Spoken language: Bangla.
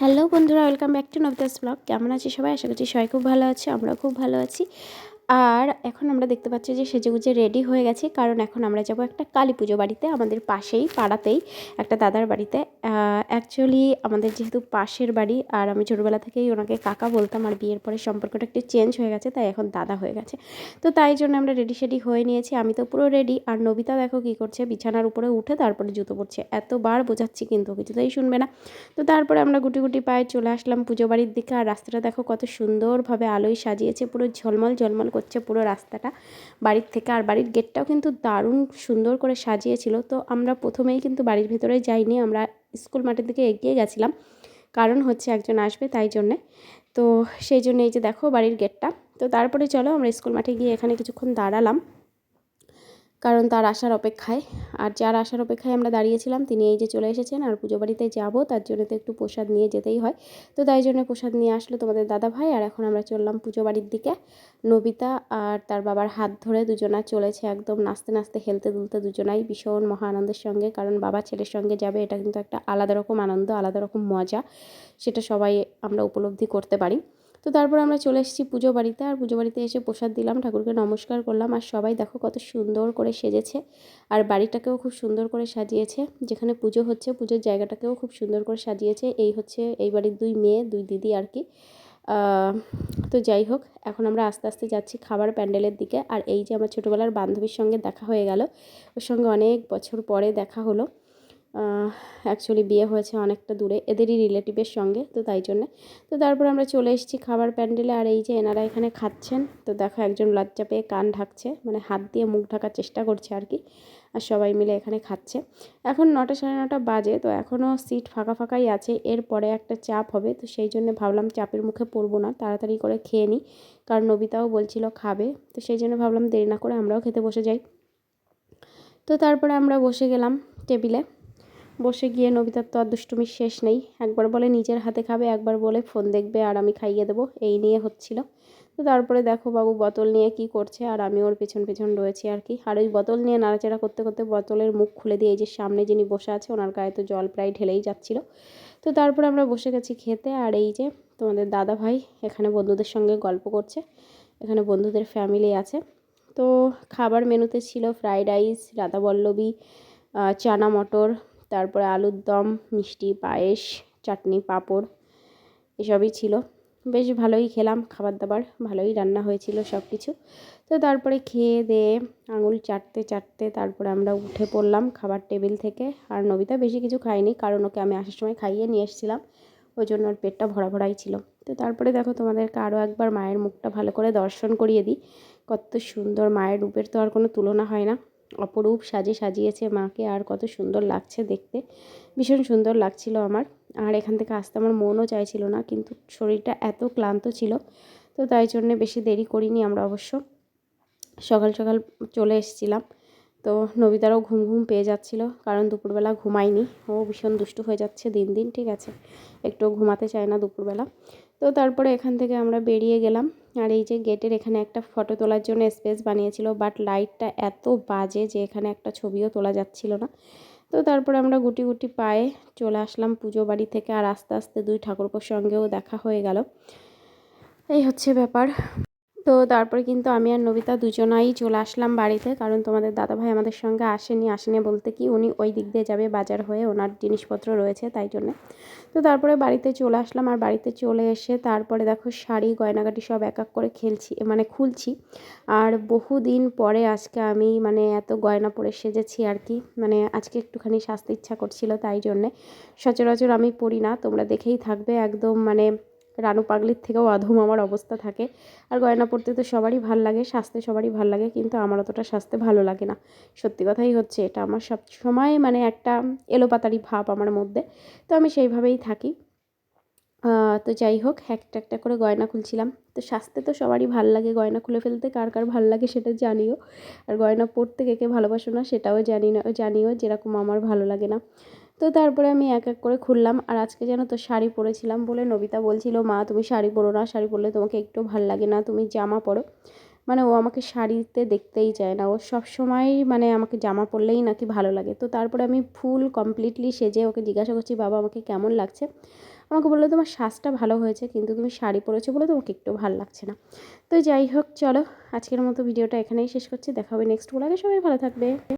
হ্যালো বন্ধুরা, welcome back to Nabadas blog. কেমন আছি সবাই? আশা করছি সবাই খুব ভালো আছে আমরা খুব ভালো আছি। আর এখন আমরা দেখতে পাচ্ছি যে সেজেগুজে রেডি হয়ে গেছে, কারণ এখন আমরা যাব একটা কালী পুজো বাড়িতে, আমাদের পাশেই, পাড়াতেই, একটা দাদার বাড়িতে। অ্যাকচুয়ালি আমাদের যেহেতু পাশের বাড়ি, আর আমি ছোটোবেলা থেকেই ওনাকে কাকা বলতাম, আর বিয়ের পরে সম্পর্কটা একটু চেঞ্জ হয়ে গেছে, তাই এখন দাদা হয়ে গেছে। তো তাই জন্য আমরা রেডি শেডি হয়ে নিয়েছি, আমি তো পুরো রেডি আর নবিতা দেখো কী করছে, বিছানার উপরে উঠে তারপরে জুতো পড়ছে এতবার বোঝাচ্ছি কিন্তু, কিছুতেই শুনবে না। তো তারপরে আমরা গুটি গুটি পায়ে চলে আসলাম পুজো বাড়ির দিকে, আর রাস্তাটা দেখো কত সুন্দরভাবে আলোয় সাজিয়েছে, পুরো ঝলমল ঝলমল করছে পুরো রাস্তাটা। বাড়ির থেকে আর বাড়ির গেটটাও কিন্তু দারুণ সুন্দর করে সাজিয়েছিল। তো আমরা প্রথমেই কিন্তু বাড়ির ভেতরে যাইনি, আমরা স্কুল মাঠের দিকে এগিয়ে গেছিলাম। কারণ হচ্ছে একজন আসবে তাই জন্যে। তো সেই জন্য এই যে দেখো বাড়ির গেটটা। তো তারপরে চলো আমরা স্কুল মাঠে গিয়ে এখানে কিছুক্ষণ দাঁড়ালাম। কারণ তার আসার অপেক্ষায়। আর যার আসার অপেক্ষায় আমরা দাঁড়িয়েছিলাম, তিনি এই যে চলে এসেছেন আর পুজো বাড়িতে যাব, তার জন্য তো একটু প্রসাদ নিয়ে যেতেই হয়। তো তাই জন্য প্রসাদ নিয়ে আসলো তোমাদের দাদা ভাই, আর এখন আমরা চললাম পুজো বাড়ির দিকে। নবিতা আর তার বাবার হাত ধরে দুজনা চলেছে একদম নাচতে নাচতে, হেলতে দুলতে দুজনাই ভীষণ মহা আনন্দের সঙ্গে, কারণ বাবা ছেলের সঙ্গে যাবে এটা কিন্তু একটা আলাদা রকম আনন্দ, আলাদা রকম মজা, সেটা সবাই আমরা উপলব্ধি করতে পারি। তো তারপর আমরা চলে এসেছি পুজো বাড়িতে, আর পুজো বাড়িতে এসে প্রসাদ দিলাম, ঠাকুরকে নমস্কার করলাম, আর সবাই দেখো কত সুন্দর করে সেজেছে। আর বাড়িটাকেও খুব সুন্দর করে সাজিয়েছে। যেখানে পুজো হচ্ছে, পুজোর জায়গাটাকেও খুব সুন্দর করে সাজিয়েছে। এই হচ্ছে, এই বাড়ির দুই মেয়ে, দুই দিদি আর কি। তো যাই হোক, এখন আমরা আস্তে আস্তে যাচ্ছি খাবার প্যান্ডেলের দিকে। আর এই যে আমার ছোটোবেলার বান্ধবীর সঙ্গে দেখা হয়ে গেল, ওর সঙ্গে অনেক বছর পরে দেখা হলো। অ্যাকচুয়ালি বিয়ে হয়েছে অনেকটা দূরে, এদেরই রিলেটিভের সঙ্গে, তো তাই জন্যে। তো তারপর আমরা চলে এসেছি খাবার প্যান্ডেলে আর এই যে এনারা এখানে খাচ্ছেন, তো দেখো একজন লজ্জা পেয়ে কান ঢাকছে মানে হাত দিয়ে মুখ ঢাকার চেষ্টা করছে আর কি, আর সবাই মিলে এখানে খাচ্ছে। এখন নটা সাড়ে নটা বাজে, তো এখনও সিট ফাঁকা ফাঁকাই আছে, এরপরে একটা চাপ হবে, তো সেই জন্য ভাবলাম চাপের মুখে পড়ব না, তাড়াতাড়ি করে খেয়ে নিই কারণ নবিতাও বলছিল খাবে, তো সেই জন্য ভাবলাম দেরি না করে আমরাও খেতে বসে যাই। তো তারপরে আমরা বসে গেলাম টেবিলে বসে গিয়ে নবিতার তো আর দুষ্টুমির শেষ নেই। একবার বলে নিজের হাতে খাবে, একবার বলে ফোন দেখবে আর আমি খাইয়ে দেবো। এই নিয়ে হচ্ছিল। তো তারপরে দেখো বাবু বোতল নিয়ে কি করছে আর আমি ওর পেছন পেছন রয়েছি আর কি। আর ওই বোতল নিয়ে নাড়াচাড়া করতে করতে বোতলের মুখ খুলে দিয়ে এই যে সামনে যিনি বসে আছে, ওনার গায়ে তো জল প্রায় ঢেলেই যাচ্ছিল। তো তারপরে আমরা বসে গেছি খেতে আর এই যে তোমাদের দাদা ভাই এখানে বন্ধুদের সঙ্গে গল্প করছে। এখানে বন্ধুদের ফ্যামিলি আছে। তো খাবার মেনুতে ছিল ফ্রাইড রাইস রাধাবল্লবী চানা মটর তারপরে আলুর দম, মিষ্টি, পায়েস, চাটনি, পাঁপড়, এসবই ছিল। বেশ ভালোই খেলাম খাবার দাবার ভালোই রান্না হয়েছিল সব কিছু তো তারপরে খেয়ে দিয়ে আঙুল চাটতে চাটতে তারপরে আমরা উঠে পড়লাম খাবার টেবিল থেকে। আর নবিতা বেশি কিছু খাইনি কারণ ওকে আমি আসার সময় খাইয়ে নিয়ে এসেছিলাম। ওই জন্য ওর পেটটা ভরা ভরাই ছিল। তো তারপরে দেখো তোমাদেরকে আরও একবার মায়ের মুখটা ভালো করে দর্শন করিয়ে দিই। কত সুন্দর মায়ের রূপের তো আর কোনো তুলনা হয় না। অপরূপ সাজে সাজিয়েছে মাকে, আর কত সুন্দর লাগছে দেখতে। ভীষণ সুন্দর লাগছিল আমার। আর এখান থেকে আসতে আমার মনও চাইছিল না, কিন্তু শরীরটা এত ক্লান্ত ছিল, তো তাই জন্যে বেশি দেরি করিনি আমরা অবশ্য। সকাল সকাল চলে এসেছিলাম, তো নবিতারও ঘুম ঘুম পেয়ে যাচ্ছিল, কারণ দুপুরবেলা ঘুমায়নি। ও ভীষণ দুষ্টু হয়ে যাচ্ছে দিন দিন, ঠিক আছে? একটু ঘুমাতে চায় না দুপুরবেলা। তো তারপরে এখান থেকে আমরা বেরিয়ে গেলাম আর এই যে গেটের এখানে একটা ফটো তোলার জন্য স্পেস বানিয়েছিল, বাট লাইটটা এত বাজে যে এখানে একটা ছবিও তোলা যাচ্ছিল না। তো তারপরে আমরা গুটি গুটি পায়ে চলে আসলাম পুজো বাড়ি থেকে, আর আস্তে আস্তে দুই ঠাকুরপোর সঙ্গেও দেখা হয়ে গেল। এই হচ্ছে ব্যাপার। তো তারপরে কিন্তু আমি আর নবিতা দুজনাই চলে আসলাম বাড়িতে। কারণ তোমাদের দাদাভাই আমাদের সঙ্গে আসেনি আসেনি বলতে কি উনি ওই দিক দিয়ে যাবে বাজার হয়ে, ওনার জিনিসপত্র রয়েছে তাই জন্যে। তো তারপরে বাড়িতে চলে আসলাম আর বাড়িতে চলে এসে তারপরে দেখো শাড়ি, গয়নাগাটি সব এক এক করে খেলছি মানে খুলছি। আর বহুদিন পরে আজকে আমি মানে এত গয়না পরে সেজেছি আর কি মানে আজকে একটুখানি সাজতে ইচ্ছা করছিল তাই জন্যে। সচরাচর আমি পরি না, তোমরা দেখেই থাকবে একদম মানে রানু পাগলির থেকেও অধম আমার অবস্থা থাকে। আর গয়না পরতে তো সবারই ভালো লাগে, সাজতে সবারই ভালো লাগে, কিন্তু আমার অতটা সাজতে ভালো লাগে না। সত্যি কথাই হচ্ছে, এটা আমার সব সময় মানে একটা এলোপাতারি ভাব আমার মধ্যে। তো আমি সেইভাবেই থাকি। তো যাই হোক, একটা একটা করে গয়না খুলছিলাম। তো সাজতে তো সবারই ভালো লাগে, গয়না খুলে ফেলতে কার কার ভালো লাগে সেটা জানিও। আর গয়না পরতে কে কে ভালোবাসো না সেটাও জানি না, জানিও যেরকম আমার ভালো লাগে না। তো তারপরে আমি এক এক করে খুললাম আর আজকে যেন তো শাড়ি পরেছিলাম বলে নবিতা বলছিল, মা, তুমি শাড়ি পরো না, শাড়ি পরলে তোমাকে একটু ভালো লাগে না, তুমি জামা পরো। মানে ও আমাকে শাড়িতে দেখতেই চায় না, ও সব সময় মানে আমাকে জামা পরলেই নাকি ভালো লাগে। তো তারপরে আমি ফুল কমপ্লিটলি সেজে ওকে জিজ্ঞাসা করছি, বাবা, আমাকে কেমন লাগছে? আমাকে বলল, তোমার সাজটা ভালো হয়েছে, কিন্তু তুমি শাড়ি পরেছো বলে তোমাকে একটু ভালো লাগছে না। তো যাই হোক, চলো আজকের মতো ভিডিওটা এখানেই শেষ করছি, দেখা হবে নেক্সট ব্লগে, সবাই ভালো থাকবে।